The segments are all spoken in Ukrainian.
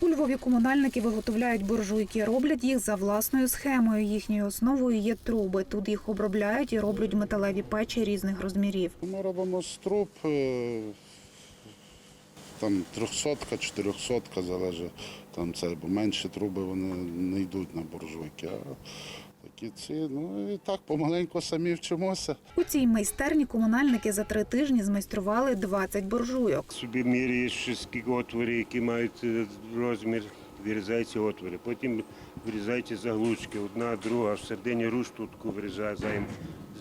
У Львові комунальники виготовляють буржуйки. Роблять їх за власною схемою. Їхньою основою є труби. Тут їх обробляють і роблять металеві печі різних розмірів. Ми робимо з труб, е, там 300 400 залежить там це, бо менші труби вони не йдуть на буржуйки. А такі ці, ну і так помаленьку самі вчимося. У цій майстерні комунальники за три тижні змайстрували 20 буржуйок. Собі міряєш що отвори, які мають е, розмір, вирізаються отвори. Потім вирізаються заглучки, одна, друга, в середині вирізає вирізаємо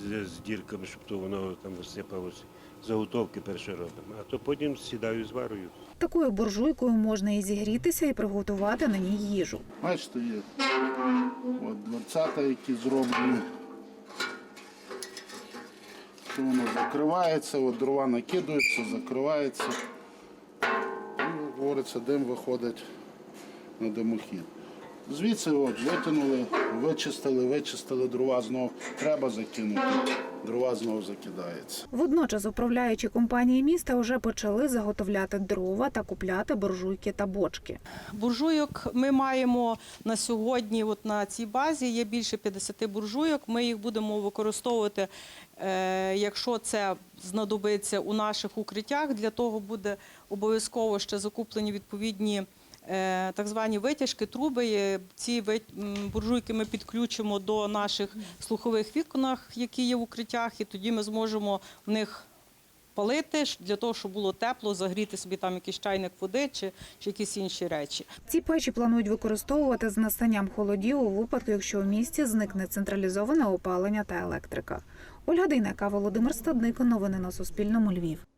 з, з дірками, щоб то воно там висипалося. Заготовки перше робимо, а то потім сідаю зварою. Такою буржуйкою можна і зігрітися, і приготувати на ній їжу. Бачите, є от дверцята, які зроблені. Що воно закривається, от дрова накидаються, закривається. І, говориться, дим виходить на димохід. Звідси от, витягнули, вичистили, вичистили дрова знову. Треба закинути. Дрова знову закидається. Водночас управляючі компанії міста вже почали заготовляти дрова та купляти буржуйки та бочки. Буржуйок ми маємо на сьогодні, от на цій базі є більше 50 буржуйок. Ми їх будемо використовувати, е, якщо це знадобиться у наших укриттях. Для того буде обов'язково ще закуплені відповідні. Е, Так звані витяжки, труби. Ці буржуйки ми підключимо до наших слухових віконах, які є в укриттях, і тоді ми зможемо в них палити для того, щоб було тепло, загріти собі там якийсь чайник води чи, чи якісь інші речі. Ці печі планують використовувати з настанням холодів у випадку, якщо у місті зникне централізоване опалення та електрика. Ольга Дейнека, Володимир Стадник. Новини на Суспільному. Львів.